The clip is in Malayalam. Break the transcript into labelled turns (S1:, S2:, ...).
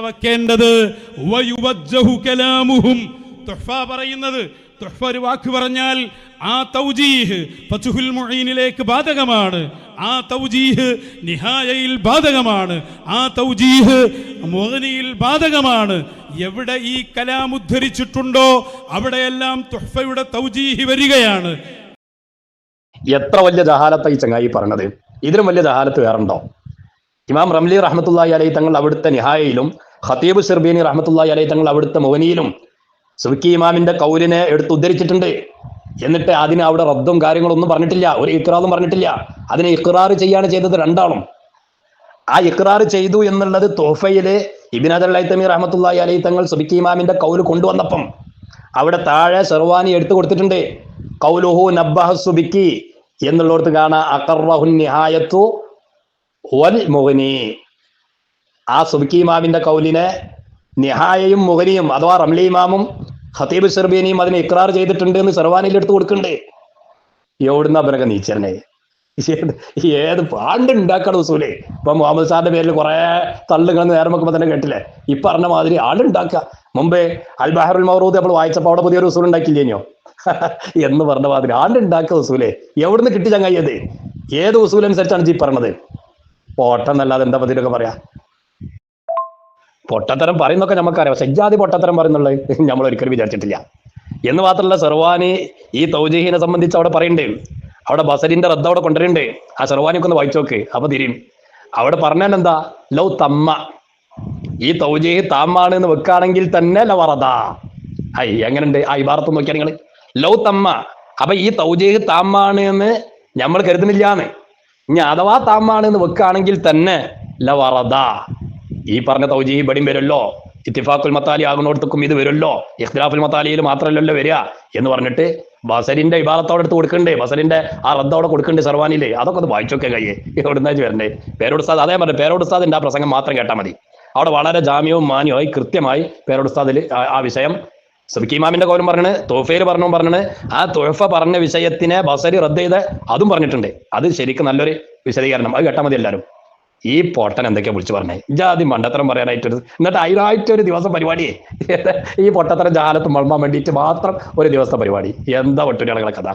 S1: വെക്കേണ്ടത്. പറയുന്നത് ഒരു വാക്ക് പറഞ്ഞാൽ ആ തൗജീഹ് ഫതുഹുൽ മുഈനിലേക്ക് ബാധകമാണ്. ആ തൗജീഹ് നിഹായയിൽ ബാധകമാണ്. ആ തൗജീഹ് മുഗ്നിയിൽ ബാധകമാണ്. എവിടെ ഈ കലാം ഉദ്ധരിച്ചിട്ടുണ്ടോ അവിടെയെല്ലാം തുഹ്ഫയുടെ തൗജീഹ് വരികയാണ്.
S2: എത്ര വലിയ ജഹാലത്ത ഈ ചങ്ങായി പറഞ്ഞത്? ഇതിലും വലിയ ജഹാലത്ത് വേറുണ്ടോ? ഇമാം റംലി റഹ്മത്തുള്ളാഹി അലൈ തങ്ങൾ അവിടുത്തെ നിഹായയിലും ഖത്തീബ് സിർബീനി റഹ്മത്തുള്ളാഹി അലൈ തങ്ങൾ അവിടുത്തെ മോനിയിലും സുബിക്കി ഇമാമിന്റെ കൗലിനെ എടുത്ത് ഉദ്ധരിച്ചിട്ടുണ്ട്. എന്നിട്ട് അതിന് അവിടെ റദ്ദും കാര്യങ്ങളൊന്നും പറഞ്ഞിട്ടില്ല ഒരു ഇക്രാറും പറഞ്ഞിട്ടില്ല. അതിനെ ഇക്രാർ ചെയ്യാണ് ചെയ്തത് രണ്ടാളും. ആ ഇക്രാർ ചെയ്തു എന്നുള്ളത് തോഫയിൽ ഇബിനാദ് അദൽ തമീർ റഹ്മത്തുള്ളാഹി അലൈഹി തങ്ങൾ സുബിക്കി ഇമാമിന്റെ കൗൽ കൊണ്ടുവന്നപ്പം അവിടെ താഴെ സർവാനി എടുത്തു കൊടുത്തിട്ടുണ്ട്. കൗലുഹു നബ്ബഹ സുബിക്കി എന്നുള്ളവർക്ക് കാണാം അഖറഹു നിഹായത്തു വൽ ആ സുബിക്കി ഇമാമിന്റെ കൗലിനെ നിഹായയും മുഹനിയും അഥവാ റംലി ഇമാമും ഹത്തീബ് ഷെർബീനിയും അതിനെ ഇക്രാർ ചെയ്തിട്ടുണ്ട് എന്ന് സർവാനിൽ എടുത്ത് കൊടുക്കണ്ടേ. എവിടുന്ന അവനൊക്കെ നീച്ചരനെ ഏത് പാണ്ട് ഉണ്ടാക്കണം ഉസൂലേ ഇപ്പൊ മുഹമ്മദ് സാറിന്റെ പേരിൽ കുറെ തള്ളുകൾ നേരം വെക്കുമ്പോ തന്നെ കേട്ടില്ലേ? ഈ പറഞ്ഞ മാതിരി ആളുണ്ടാക്കുക. മുമ്പേ അൽ ബഹറുൽ മൗറൂദ് നമ്മൾ വായിച്ചപ്പോ അവിടെ പുതിയൊരു ഉസൂൽ ഉണ്ടാക്കില്ലേനോ എന്ന് പറഞ്ഞ മാതിരി ആളുണ്ടാക്കുക ഉസൂലെ എവിടുന്ന് കിട്ടി ചങ്ങയ്യത് ഏത് ഉസൂൽ അനുസരിച്ചാണ് ജി പറഞ്ഞത്? പൊട്ടെന്നല്ലാതെ എന്താ പതിലൊക്കെ പറയാ? പൊട്ടത്തരം പറയുന്നൊക്കെ നമുക്കറിയാം സജ്ജാതി പൊട്ടത്തരം പറയുന്നുള്ളത് നമ്മൾ ഒരിക്കലും വിചാരിച്ചിട്ടില്ല. എന്ന് മാത്രമല്ല സെർവാനി ഈ തൗജീഹിനെ സംബന്ധിച്ച് അവിടെ പറയണ്ടേ. അവിടെ ബസരിന്റെ റദ്ദ അവിടെ കൊണ്ടുവരണ്ടേ. ആ സർവാനിയൊക്കെ ഒന്ന് വായിച്ചു നോക്ക്. അപ്പൊ തിരിയും. അവിടെ പറഞ്ഞാൽ എന്താ? ലൗ തമ്മ. ഈ തൗജീഹ് താമാണ് എന്ന് വെക്കുകയാണെങ്കിൽ തന്നെ ലവറദ ഐ എങ്ങനെയുണ്ട്? ആ ഇബാറത്ത് നോക്കിയാൽ നിങ്ങൾ ലൗ തമ്മ. അപ്പൊ ഈ തൗജീഹ് താമാണ് എന്ന് നമ്മൾ കരുതുന്നില്ലാന്ന് ഇനി അഥവാ താമാണ് എന്ന് വെക്കുകയാണെങ്കിൽ തന്നെ ലവറദ ഈ പറഞ്ഞ തൗജി ഇവിടെയും വരുമല്ലോ. ഇത്തിഫാഖുൽ മത്താലി ആകുന്നിടത്തേക്കും ഇത് വരുമല്ലോ. ഇഖ്തിലാഫുൽ മത്താലിയിൽ മാത്രമല്ലല്ലോ വരിക എന്ന് പറഞ്ഞിട്ട് ബസരിന്റെ ഇബാറത്തോടെ എടുത്ത് കൊടുക്കണ്ടേ? ബസരിന്റെ ആ റദ്ദോടെ കൊടുക്കണ്ടേ സർവാനില്ലേ അതൊക്കെ ഒന്ന് വായിച്ചൊക്കെ കയ്യേ. എവിടുന്നാ വരണ്ടേ? പേരോടുസ്താദ് അതേ പറഞ്ഞു പേരോടുസ്താദിന്റെ ആ പ്രസംഗം മാത്രം കേട്ടാൽ മതി. അവിടെ വളരെ ജാമ്യവും മാന്യമായി കൃത്യമായി പേരോടുസ്താദിൽ ആ വിഷയം സുബിക്കി കോലം പറഞ്ഞത് തോഫയിൽ പറഞ്ഞു പറഞ്ഞത് ആ തോഫ പറഞ്ഞ വിഷയത്തിനെ ബസരി റദ്ദ് ചെയ്ത് അതും പറഞ്ഞിട്ടുണ്ട്. അത് ശരിക്കും നല്ലൊരു വിശദീകരണം. അത് കേട്ടാൽ മതി എല്ലാവരും ഈ പൊട്ടൻ എന്തൊക്കെയാ വിളിച്ചു പറഞ്ഞേ? ജാതി മണ്ടത്തരം പറയാനായിട്ടൊരു എന്നിട്ട് അതിനായിട്ടൊരു ദിവസം പരിപാടിയേ. ഈ പൊട്ടത്തരം ജാലത്ത് മൾമാൻ വേണ്ടിയിട്ട് മാത്രം ഒരു ദിവസത്തെ പരിപാടി. എന്താ പൊട്ടുരാളുകളെ കഥ?